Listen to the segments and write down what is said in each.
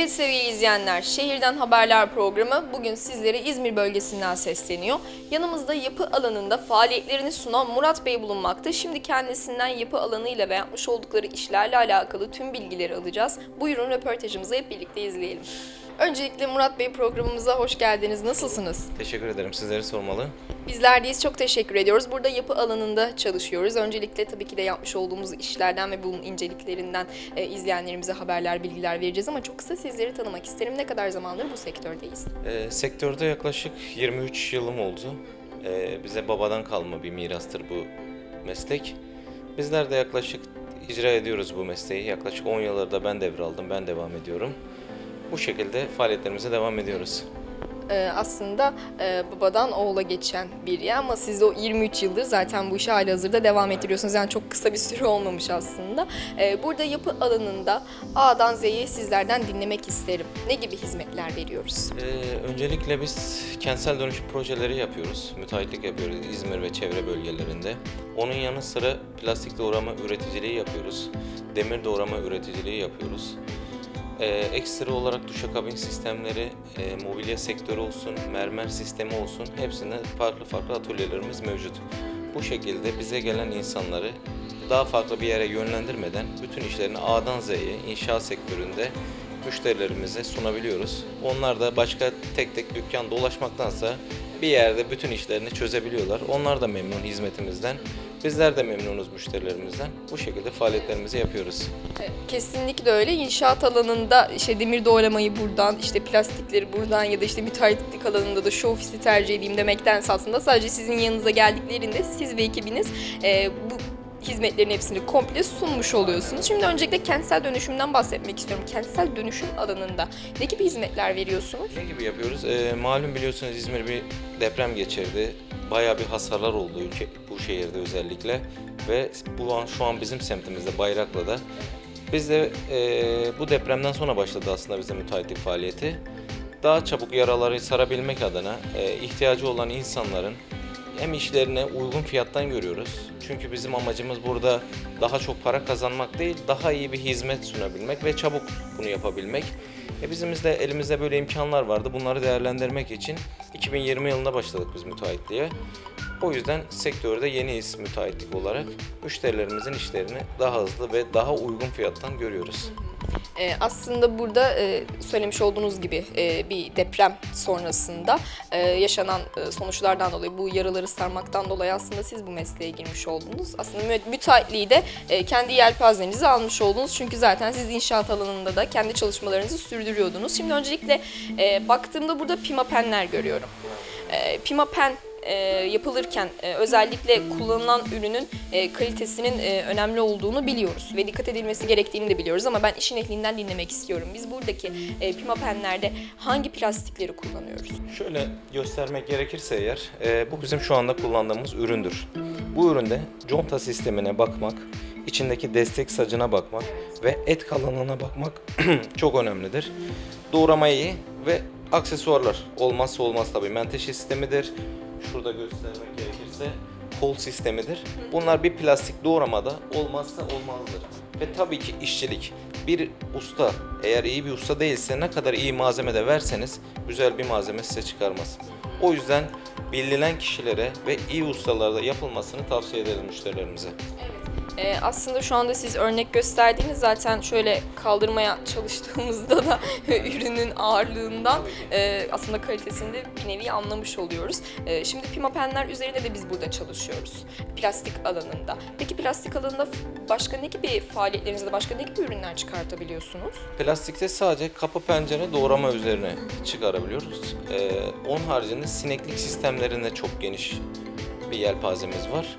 Evet sevgili izleyenler, Şehirden Haberler programı bugün sizlere İzmir bölgesinden sesleniyor. Yanımızda yapı alanında faaliyetlerini sunan Murat Bey bulunmakta. Şimdi kendisinden yapı alanıyla ve yapmış oldukları işlerle alakalı tüm bilgileri alacağız. Buyurun röportajımızı hep birlikte izleyelim. Öncelikle Murat Bey programımıza hoş geldiniz. Nasılsınız? Teşekkür ederim. Sizleri sormalı. Bizler deyiz. Çok teşekkür ediyoruz. Burada yapı alanında çalışıyoruz. Öncelikle tabii ki de yapmış olduğumuz işlerden ve bunun inceliklerinden e, izleyenlerimize haberler, bilgiler vereceğiz ama çok kısa sizleri tanımak isterim. Ne kadar zamandır bu sektördeyiz? Ee, sektörde yaklaşık 23 yılım oldu. Ee, bize babadan kalma bir mirastır bu meslek. Bizler de yaklaşık icra ediyoruz bu mesleği. Yaklaşık 10 yıldır da ben devraldım, ben devam ediyorum. Bu şekilde faaliyetlerimize devam ediyoruz. Ee, aslında e, babadan oğula geçen bir yer ama siz de o 23 yıldır zaten bu işi hali hazırda devam ettiriyorsunuz. Yani çok kısa bir süre olmamış aslında. Ee, burada yapı alanında A'dan Z'ye sizlerden dinlemek isterim. Ne gibi hizmetler veriyoruz? Ee, öncelikle biz kentsel dönüşüm projeleri yapıyoruz. Müteahhitlik yapıyoruz İzmir ve çevre bölgelerinde. Onun yanı sıra plastik doğrama üreticiliği yapıyoruz. Demir doğrama üreticiliği yapıyoruz. Ee, ekstra olarak duşakabin sistemleri, e, mobilya sektörü olsun, mermer sistemi olsun hepsinde farklı farklı atölyelerimiz mevcut. Bu şekilde bize gelen insanları daha farklı bir yere yönlendirmeden bütün işlerini A'dan Z'ye inşaat sektöründe müşterilerimize sunabiliyoruz. Onlar da başka tek tek dükkan dolaşmaktansa bir yerde bütün işlerini çözebiliyorlar. Onlar da memnun hizmetimizden. Bizler de memnunuz müşterilerimizden. Bu şekilde faaliyetlerimizi yapıyoruz. Kesinlikle öyle. İnşaat alanında işte demir doğramayı buradan, işte plastikleri buradan ya da işte müteahhitlik alanında da şu ofisi tercih edeyim demektense aslında sadece sizin yanınıza geldiklerinde siz ve ekibiniz e, bu hizmetlerin hepsini komple sunmuş oluyorsunuz. Şimdi öncelikle kentsel dönüşümden bahsetmek istiyorum. Kentsel dönüşüm alanında ne gibi hizmetler veriyorsunuz? Ne gibi yapıyoruz? Ee, malum biliyorsunuz İzmir bir deprem geçirdi. Bayağı bir hasarlar oldu ülke, bu şehirde özellikle. Ve bu an şu an bizim semtimizde Bayraklı'da. Biz de e, bu depremden sonra başladı aslında bize müteahhitlik faaliyeti. Daha çabuk yaraları sarabilmek adına e, ihtiyacı olan insanların hem işlerine uygun fiyattan görüyoruz. Çünkü bizim amacımız burada daha çok para kazanmak değil, daha iyi bir hizmet sunabilmek ve çabuk bunu yapabilmek. E bizim de elimizde böyle imkanlar vardı. Bunları değerlendirmek için 2020 yılında başladık biz müteahhitliğe. O yüzden sektörde yeniyiz müteahhitlik olarak. Müşterilerimizin işlerini daha hızlı ve daha uygun fiyattan görüyoruz. Ee, aslında burada e, söylemiş olduğunuz gibi e, bir deprem sonrasında e, yaşanan sonuçlardan dolayı bu yaraları sarmaktan dolayı aslında siz bu mesleğe girmiş oldunuz. Aslında mü- müteahhitliği de e, kendi yelpazenize almış oldunuz. Çünkü zaten siz inşaat alanında da kendi çalışmalarınızı sürdürüyordunuz. Şimdi öncelikle baktığımda burada pimapenler görüyorum. E, pimapen e, yapılırken e, özellikle kullanılan ürünün e, kalitesinin e, önemli olduğunu biliyoruz ve dikkat edilmesi gerektiğini de biliyoruz ama ben işin ehlinden dinlemek istiyorum. Biz buradaki e, pimapenlerde hangi plastikleri kullanıyoruz? Şöyle göstermek gerekirse eğer, e, bu bizim şu anda kullandığımız üründür. Bu üründe conta sistemine bakmak, içindeki destek sacına bakmak ve et kalınlığına bakmak çok önemlidir. Doğramayı ve aksesuarlar olmazsa olmaz tabii. Menteşe sistemidir. Şurada göstermek gerekirse kol sistemidir. Bunlar bir plastik doğramada olmazsa olmazdır. Ve tabii ki işçilik. Bir usta eğer iyi bir usta değilse ne kadar iyi malzeme de verseniz güzel bir malzeme size çıkarmaz. O yüzden bilinen kişilere ve iyi ustalarda yapılmasını tavsiye ederiz müşterilerimize. E, aslında şu anda siz örnek gösterdiğiniz zaten şöyle kaldırmaya çalıştığımızda da ürünün ağırlığından e, aslında kalitesini de bir nevi anlamış oluyoruz. E, şimdi pimapenler üzerinde de biz burada çalışıyoruz. Plastik alanında. Peki plastik alanında başka ne gibi faaliyetlerinizde başka ne gibi ürünler çıkartabiliyorsunuz? Plastikte sadece kapı pencere doğrama üzerine çıkarabiliyoruz. Ee, onun haricinde sineklik sistemlerinde çok geniş bir yelpazemiz var.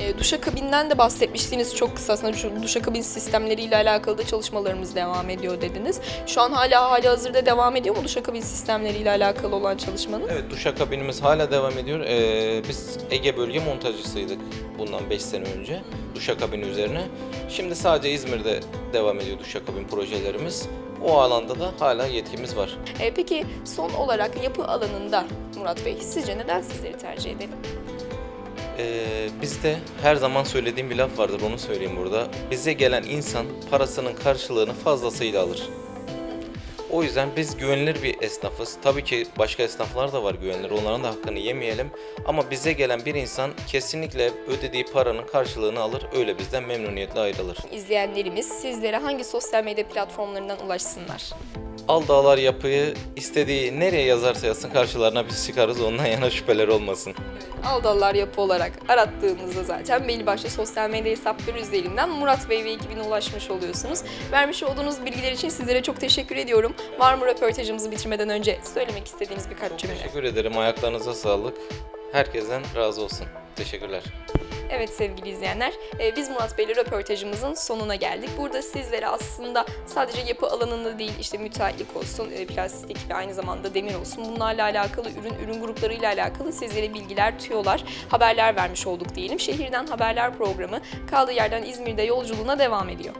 E, duşakabinden de bahsetmiştiniz çok kısa aslında şu duşakabin sistemleriyle alakalı da çalışmalarımız devam ediyor dediniz. Şu an hala hali hazırda devam ediyor mu duşakabin sistemleriyle alakalı olan çalışmanız? Evet duşakabinimiz hala devam ediyor. Ee, biz Ege bölge montajcısıydık bundan 5 sene önce duşakabini üzerine. Şimdi sadece İzmir'de devam ediyor duşakabin projelerimiz. O alanda da hala yetkimiz var. E, peki son olarak yapı alanında Murat Bey sizce neden sizleri tercih edelim? Ee, bizde her zaman söylediğim bir laf vardır onu söyleyeyim burada. Bize gelen insan parasının karşılığını fazlasıyla alır. O yüzden biz güvenilir bir esnafız. Tabii ki başka esnaflar da var güvenilir. Onların da hakkını yemeyelim. Ama bize gelen bir insan kesinlikle ödediği paranın karşılığını alır. Öyle bizden memnuniyetle ayrılır. İzleyenlerimiz sizlere hangi sosyal medya platformlarından ulaşsınlar? Al Dağlar yapıyı istediği nereye yazarsa yazsın karşılarına biz çıkarız. Ondan yana şüpheler olmasın. Aldallar yapı olarak arattığınızda zaten belli başlı sosyal medya hesapları üzerinden Murat Bey ve ekibine ulaşmış oluyorsunuz. Vermiş olduğunuz bilgiler için sizlere çok teşekkür ediyorum. Var mı röportajımızı bitirmeden önce söylemek istediğiniz birkaç cümle? Teşekkür ederim. Ayaklarınıza sağlık. Herkesten razı olsun. Teşekkürler. Evet sevgili izleyenler, e, biz Murat Bey'le röportajımızın sonuna geldik. Burada sizlere aslında sadece yapı alanında değil, işte müteahhitlik olsun, e, plastik ve aynı zamanda demir olsun bunlarla alakalı, ürün ürün gruplarıyla alakalı sizlere bilgiler, tüyolar, haberler vermiş olduk diyelim. Şehirden Haberler programı kaldığı yerden İzmir'de yolculuğuna devam ediyor.